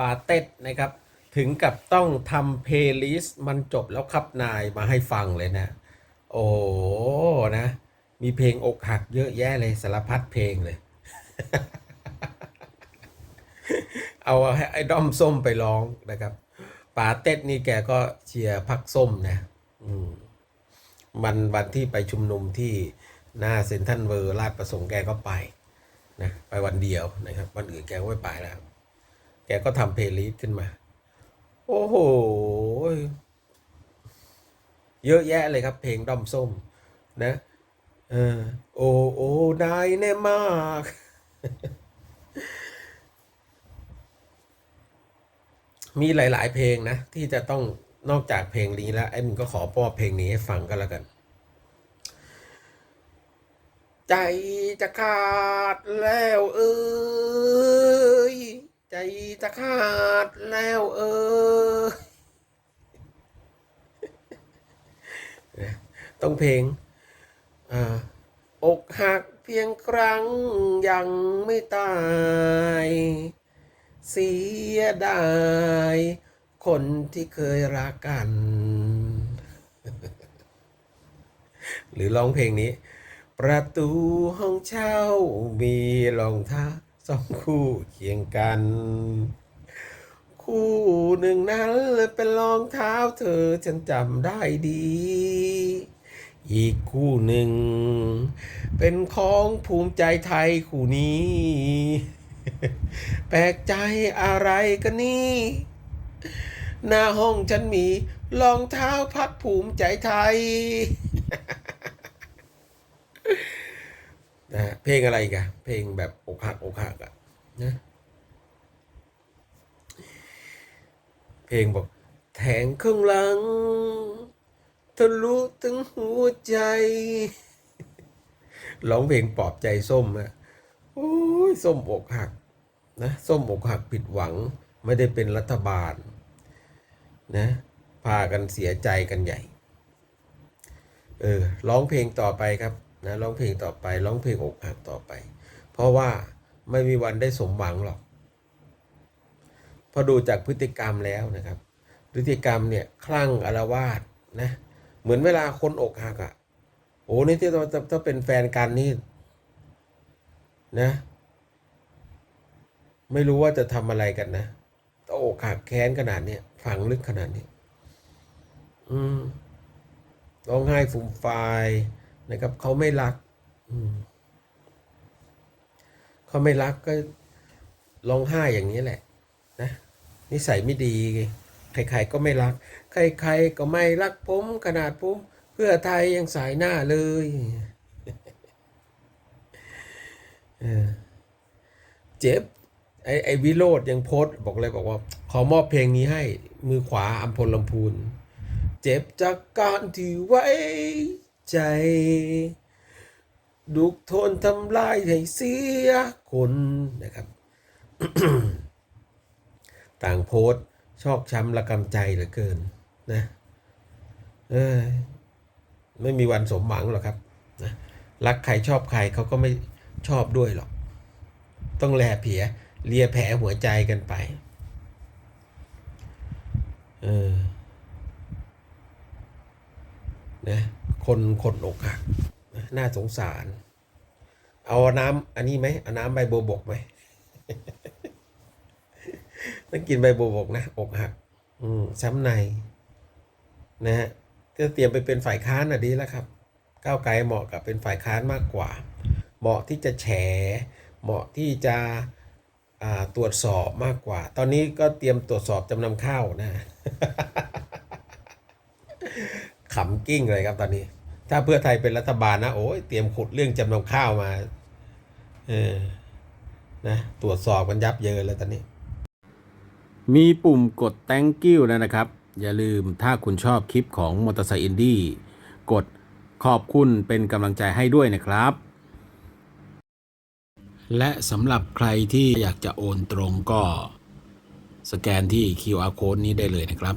ปาเต็ดนะครับ ถึงกับต้องทำเพลย์ลิสต์มันจบแล้วครับนายมาให้ฟังเลยนะ โอ้นะ มีเพลงอกหักเยอะแยะเลยสารพัดเพลงเลย เอาไอ้ด้อมส้มไปร้องนะครับป๋าเต็ดนี่แกก็เชียร์พักส้มนะมันวันที่ไปชุมนุมที่หน้าเซ็นทรัลเวิร์ลาดประสงค์แกก็ไปนะไปวันเดียวนะครับ วันอื่นแกก็ไม่ไปแล้ว กก็ทำเพลย์ลิสต์ขึ้นมา โอ้โห เยอะแยะเลยครับเพลงด้อมส้ม นะเออโอ้โอ้นายแน่มาก มีหลาย ๆ เพลงนะ ที่จะต้องนอกจากเพลงนี้แล้วไอ้มันก็ขอป้อเพลงนี้ให้ฟังก็แล้วกัน ใจจะขาดแล้วเอ้ย ใจจะขาดแล้วเอ้ยต้องเพลงอ่าอกหักเพียงครั้งยังไม่ตาย เสียดาย คนที่เคยรักกัน หรือร้องเพลงนี้ ประตูห้องเช่ามีรองเท้า สองคู่เคียงกัน คู่หนึ่งนั้นเป็นรองเท้าเธอฉันจำได้ดี อีกคู่หนึ่ง เป็นของภูมิใจไทยคู่นี้ แปลกใจอะไรกันนี่ หน้าห้องฉันมีรองเท้าพักภูมิใจไทย นะ เพลงอะไรกันเพลงแบบอกหักอกหักอะนะเพลงบอกแทงข้างหลังทะลุถึงหัวใจร้องเพลงปลอบใจส้มอะโอ้ยส้มอกหักนะส้มอกหักผิดหวังไม่ได้เป็นรัฐบาลนะพากันเสียใจกันใหญ่ เออร้องเพลงต่อไปครับ นะร้องเพลงต่อไปร้องเพลงอกหักต่อไป เพราะว่าไม่มีวันได้สมหวังหรอกพอดูจากพฤติกรรมแล้วนะครับ พฤติกรรมเนี่ยคลั่งอารวาสนะเหมือนเวลาคนอกหักอะ่ะโอ้นี่ที่เราถ้าเป็นแฟนกันนี่นะ ไม่รู้ว่าจะทำอะไรกันนะต้องอกหักแค้นขนาดเนี้ยฝังลึกขนาดนี้ อืมร้องไห้ฟูมฟาย นะครับเขาไม่รักเขาไม่รักก็ร้องไห้อย่างนี้แหละ นะนิสัยไม่ดี ใครๆก็ไม่รัก ใครๆก็ไม่รักผมขนาดผมเพื่อไทยยังสายหน้าเลยเจ็บไอไอวิโรดยังโพสบอกเลยบอกว่า ขอมอบเพลงนี้ให้มือขวาอัมพลลำพูน เจ็บจากการที่ไว้ ใจ ดุกทนทำลายให้เสียคนนะครับ ต่างโพสชอกช้ำระกำใจเหลือเกินนะเออไม่มีวันสมหวังหรอกครับนะรักใครชอบใครเขาก็ไม่ชอบด้วยหรอก ต้องแลเผียเลียแผลหัวใจกันไป เออ นะคนคนอกหักน่าสงสาร เอาน้ำอันนี้ไหมเอาน้ำใบโบบกไหมต้องกินใบโบบกนะอกหัก อืมช้ำใน นะฮะก็เตรียมไปเป็นฝ่ายค้านอะดีแล้วครับ ก้าวไกลเหมาะกับเป็นฝ่ายค้านมากกว่า เหมาะที่จะแฉ เหมาะที่จะตรวจสอบมากกว่า ตอนนี้ก็เตรียมตรวจสอบจำนำข้าวนะ ขำกิ้งเลยครับตอนนี้ ถ้าเพื่อไทยเป็นรัฐบาลนะโอ้ยเตรียมขุดเรื่องจำนำข้าวมาเออนะตรวจสอบกันยับเยินเลยตอนนี้ มีปุ่มกด thank you แล้วนะครับ อย่าลืมถ้าคุณชอบคลิปของมอเตอร์ไซค์อินดี้กดขอบคุณเป็นกำลังใจให้ด้วยนะครับ และสำหรับใครที่อยากจะโอนตรงก็ สแกนที่ QR code นี้ได้เลยนะครับ